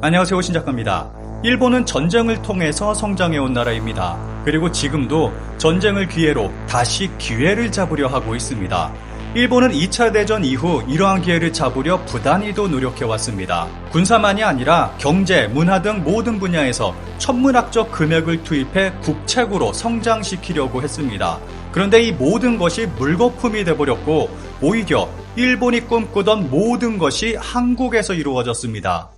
안녕하세요 신작가입니다. 일본은 전쟁을 통해서 성장해온 나라입니다. 그리고 지금도 전쟁을 기회로 다시 기회를 잡으려 하고 있습니다. 일본은 2차 대전 이후 이러한 기회를 잡으려 부단히도 노력해왔습니다. 군사만이 아니라 경제, 문화 등 모든 분야에서 천문학적 금액을 투입해 국책으로 성장시키려고 했습니다. 그런데 이 모든 것이 물거품이 돼버렸고 오히려 일본이 꿈꾸던 모든 것이 한국에서 이루어졌습니다.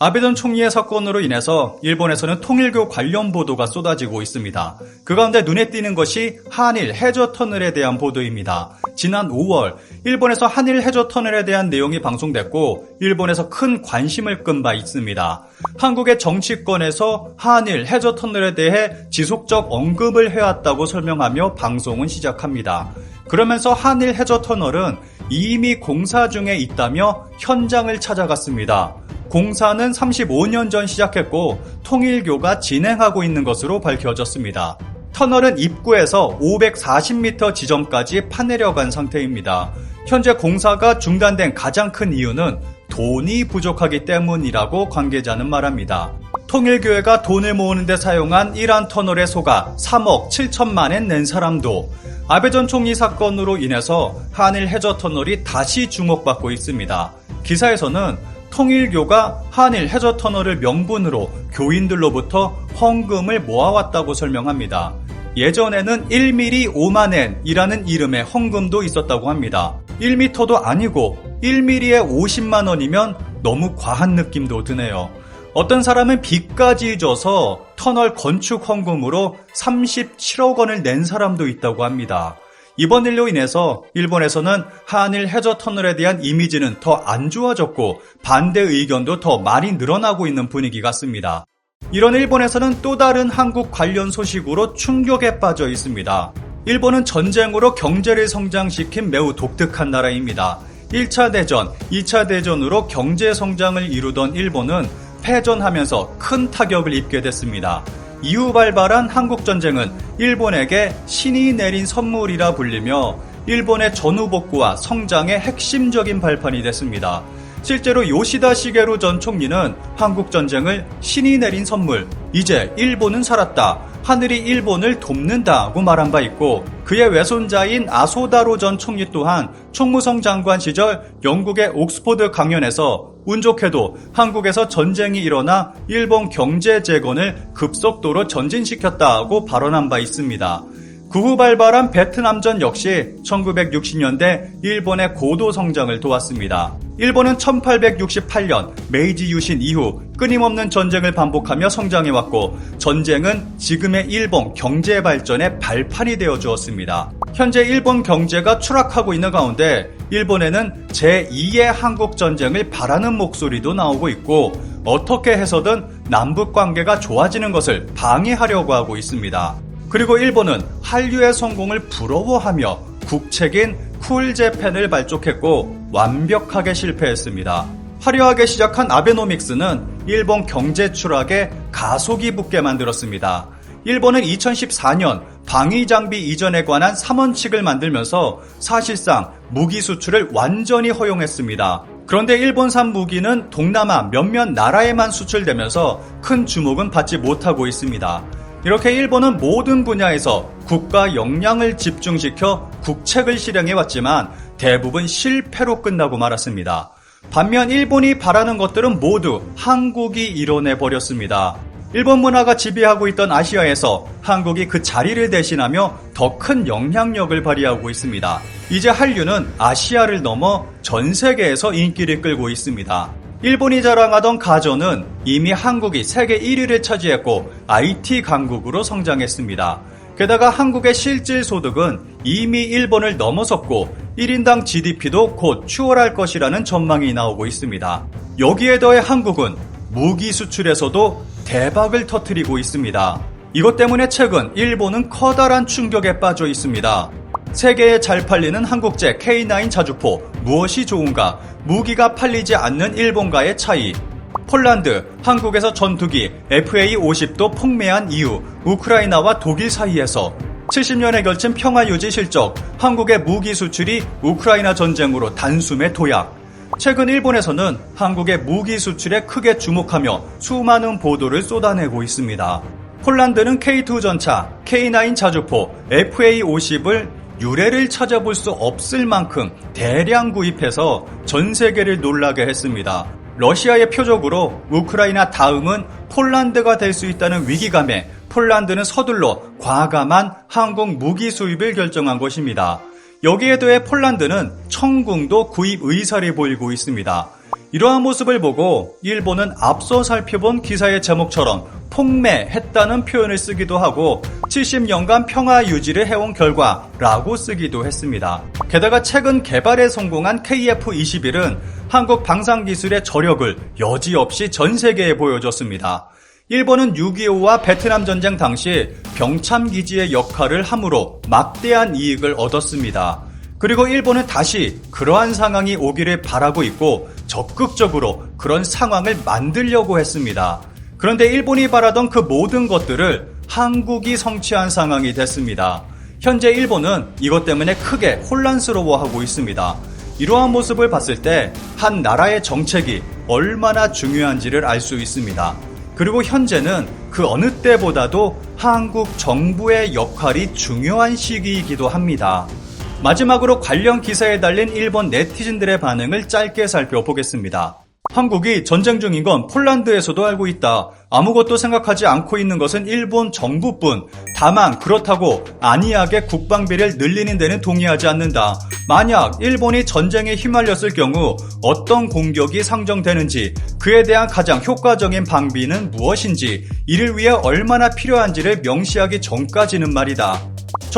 아베 전 총리의 사건으로 인해서 일본에서는 통일교 관련 보도가 쏟아지고 있습니다. 그 가운데 눈에 띄는 것이 한일 해저 터널에 대한 보도입니다. 지난 5월 일본에서 한일 해저 터널에 대한 내용이 방송됐고 일본에서 큰 관심을 끈 바 있습니다. 한국의 정치권에서 한일 해저 터널에 대해 지속적 언급을 해왔다고 설명하며 방송은 시작합니다. 그러면서 한일 해저 터널은 이미 공사 중에 있다며 현장을 찾아갔습니다. 공사는 35년 전 시작했고 통일교가 진행하고 있는 것으로 밝혀졌습니다. 터널은 입구에서 540m 지점까지 파내려간 상태입니다. 현재 공사가 중단된 가장 큰 이유는 돈이 부족하기 때문이라고 관계자는 말합니다. 통일교회가 돈을 모으는데 사용한 이란 터널에 속아 3억 7천만 엔 낸 사람도 아베 전 총리 사건으로 인해서 한일 해저 터널이 다시 주목받고 있습니다. 기사에서는 통일교가 한일 해저 터널을 명분으로 교인들로부터 헌금을 모아왔다고 설명합니다. 예전에는 1mm 5만엔이라는 이름의 헌금도 있었다고 합니다. 1m도 아니고 1mm에 50만 원이면 너무 과한 느낌도 드네요. 어떤 사람은 빚까지 져서 터널 건축 헌금으로 37억 원을 낸 사람도 있다고 합니다. 이번 일로 인해서 일본에서는 한일 해저 터널에 대한 이미지는 더 안 좋아졌고 반대 의견도 더 많이 늘어나고 있는 분위기 같습니다. 이런 일본에서는 또 다른 한국 관련 소식으로 충격에 빠져 있습니다. 일본은 전쟁으로 경제를 성장시킨 매우 독특한 나라입니다. 1차 대전, 2차 대전으로 경제 성장을 이루던 일본은 패전하면서 큰 타격을 입게 됐습니다. 이후 발발한 한국전쟁은 일본에게 신이 내린 선물이라 불리며 일본의 전후복구와 성장의 핵심적인 발판이 됐습니다. 실제로 요시다 시게루 전 총리는 한국 전쟁을 신이 내린 선물, 이제 일본은 살았다. 하늘이 일본을 돕는다고 말한 바 있고 그의 외손자인 아소다로 전 총리 또한 총무성 장관 시절 영국의 옥스포드 강연에서 운 좋게도 한국에서 전쟁이 일어나 일본 경제 재건을 급속도로 전진시켰다고 발언한 바 있습니다. 그 후 발발한 베트남전 역시 1960년대 일본의 고도 성장을 도왔습니다. 일본은 1868년 메이지 유신 이후 끊임없는 전쟁을 반복하며 성장해왔고 전쟁은 지금의 일본 경제 발전의 발판이 되어 주었습니다. 현재 일본 경제가 추락하고 있는 가운데 일본에는 제2의 한국 전쟁을 바라는 목소리도 나오고 있고 어떻게 해서든 남북 관계가 좋아지는 것을 방해하려고 하고 있습니다. 그리고 일본은 한류의 성공을 부러워하며 국책인 쿨재팬을 발족했고 완벽하게 실패했습니다. 화려하게 시작한 아베노믹스는 일본 경제 추락에 가속이 붙게 만들었습니다. 일본은 2014년 방위 장비 이전에 관한 3원칙을 만들면서 사실상 무기 수출을 완전히 허용했습니다. 그런데 일본산 무기는 동남아 몇몇 나라에만 수출되면서 큰 주목은 받지 못하고 있습니다. 이렇게 일본은 모든 분야에서 국가 역량을 집중시켜 국책을 실행해 왔지만 대부분 실패로 끝나고 말았습니다. 반면 일본이 바라는 것들은 모두 한국이 이뤄내 버렸습니다. 일본 문화가 지배하고 있던 아시아에서 한국이 그 자리를 대신하며 더 큰 영향력을 발휘하고 있습니다. 이제 한류는 아시아를 넘어 전 세계에서 인기를 끌고 있습니다. 일본이 자랑하던 가전은 이미 한국이 세계 1위를 차지했고 IT 강국으로 성장했습니다. 게다가 한국의 실질 소득은 이미 일본을 넘어섰고 1인당 GDP도 곧 추월할 것이라는 전망이 나오고 있습니다. 여기에 더해 한국은 무기 수출에서도 대박을 터뜨리고 있습니다. 이것 때문에 최근 일본은 커다란 충격에 빠져 있습니다. 세계에 잘 팔리는 한국제 K9 자주포 무엇이 좋은가? 무기가 팔리지 않는 일본과의 차이. 폴란드, 한국에서 전투기 FA-50도 폭매한 이유, 우크라이나와 독일 사이에서 70년에 걸친 평화 유지 실적, 한국의 무기 수출이 우크라이나 전쟁으로 단숨에 도약. 최근 일본에서는 한국의 무기 수출에 크게 주목하며 수많은 보도를 쏟아내고 있습니다. 폴란드는 K2 전차, K9 자주포, FA50을 유래를 찾아볼 수 없을 만큼 대량 구입해서 전 세계를 놀라게 했습니다. 러시아의 표적으로 우크라이나 다음은 폴란드가 될 수 있다는 위기감에 폴란드는 서둘러 과감한 한국 무기 수입을 결정한 것입니다. 여기에 더해 폴란드는 청궁도 구입 의사를 보이고 있습니다. 이러한 모습을 보고 일본은 앞서 살펴본 기사의 제목처럼 폭매했다는 표현을 쓰기도 하고 70년간 평화 유지를 해온 결과라고 쓰기도 했습니다. 게다가 최근 개발에 성공한 KF-21은 한국 방산기술의 저력을 여지없이 전 세계에 보여줬습니다. 일본은 6.25와 베트남 전쟁 당시 병참 기지의 역할을 함으로 막대한 이익을 얻었습니다. 그리고 일본은 다시 그러한 상황이 오기를 바라고 있고 적극적으로 그런 상황을 만들려고 했습니다. 그런데 일본이 바라던 그 모든 것들을 한국이 성취한 상황이 됐습니다. 현재 일본은 이것 때문에 크게 혼란스러워하고 있습니다. 이러한 모습을 봤을 때 한 나라의 정책이 얼마나 중요한지를 알 수 있습니다. 그리고 현재는 그 어느 때보다도 한국 정부의 역할이 중요한 시기이기도 합니다. 마지막으로 관련 기사에 달린 일본 네티즌들의 반응을 짧게 살펴보겠습니다. 한국이 전쟁 중인 건 폴란드에서도 알고 있다. 아무것도 생각하지 않고 있는 것은 일본 정부뿐. 다만 그렇다고 안이하게 국방비를 늘리는 데는 동의하지 않는다. 만약 일본이 전쟁에 휘말렸을 경우 어떤 공격이 상정되는지 그에 대한 가장 효과적인 방비는 무엇인지 이를 위해 얼마나 필요한지를 명시하기 전까지는 말이다.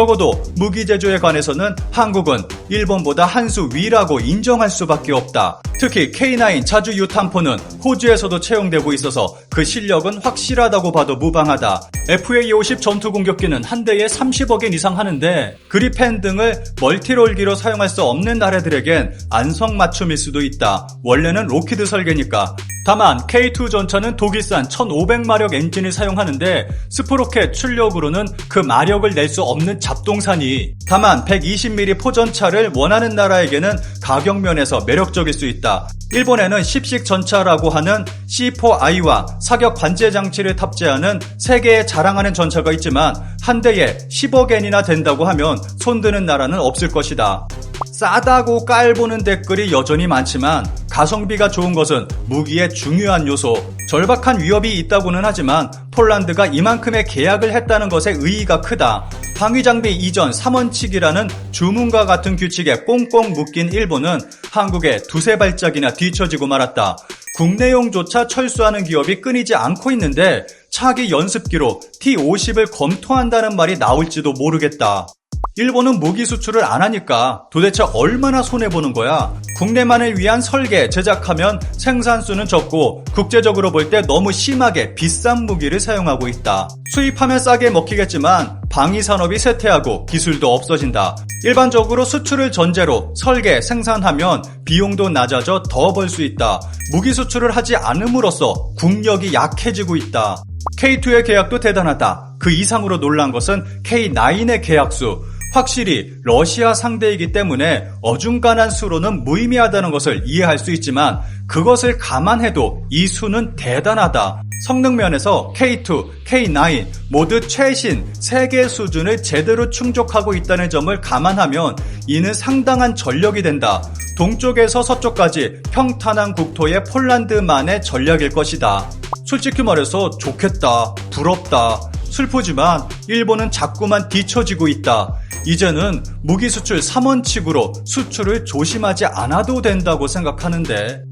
적어도 무기 제조에 관해서는 한국은 일본보다 한 수 위라고 인정할 수밖에 없다. 특히 K9 자주 유탄포는 호주에서도 채용되고 있어서 그 실력은 확실하다고 봐도 무방하다. FA-50 전투 공격기는 한 대에 30억엔 이상 하는데 그리펜 등을 멀티롤기로 사용할 수 없는 나라들에겐 안성맞춤일 수도 있다. 원래는 로키드 설계니까. 다만 K2 전차는 독일산 1500마력 엔진을 사용하는데 스프로켓 출력으로는 그 마력을 낼 수 없는 잡동사니 다만 120mm 포전차를 원하는 나라에게는 가격 면에서 매력적일 수 있다. 일본에는 10식 전차라고 하는 C4I와 사격 관제 장치를 탑재하는 세계에 자랑하는 전차가 있지만 한 대에 10억엔이나 된다고 하면 손드는 나라는 없을 것이다. 싸다고 깔보는 댓글이 여전히 많지만 가성비가 좋은 것은 무기의 중요한 요소. 절박한 위협이 있다고는 하지만 폴란드가 이만큼의 계약을 했다는 것에 의의가 크다. 방위장비 이전 3원칙이라는 주문과 같은 규칙에 꽁꽁 묶인 일본은 한국에 두세 발짝이나 뒤처지고 말았다. 국내용조차 철수하는 기업이 끊이지 않고 있는데 차기 연습기로 T50을 검토한다는 말이 나올지도 모르겠다. 일본은 무기 수출을 안 하니까 도대체 얼마나 손해보는 거야? 국내만을 위한 설계, 제작하면 생산수는 적고 국제적으로 볼 때 너무 심하게 비싼 무기를 사용하고 있다. 수입하면 싸게 먹히겠지만 방위 산업이 쇠퇴하고 기술도 없어진다. 일반적으로 수출을 전제로 설계, 생산하면 비용도 낮아져 더 벌 수 있다. 무기 수출을 하지 않음으로써 국력이 약해지고 있다. K2의 계약도 대단하다. 그 이상으로 놀란 것은 K9의 계약수. 확실히 러시아 상대이기 때문에 어중간한 수로는 무의미하다는 것을 이해할 수 있지만 그것을 감안해도 이 수는 대단하다. 성능 면에서 K2, K9 모두 최신 세계 수준을 제대로 충족하고 있다는 점을 감안하면 이는 상당한 전력이 된다. 동쪽에서 서쪽까지 평탄한 국토의 폴란드만의 전략일 것이다. 솔직히 말해서 좋겠다, 부럽다, 슬프지만 일본은 자꾸만 뒤처지고 있다. 이제는 무기 수출 3원칙으로 수출을 조심하지 않아도 된다고 생각하는데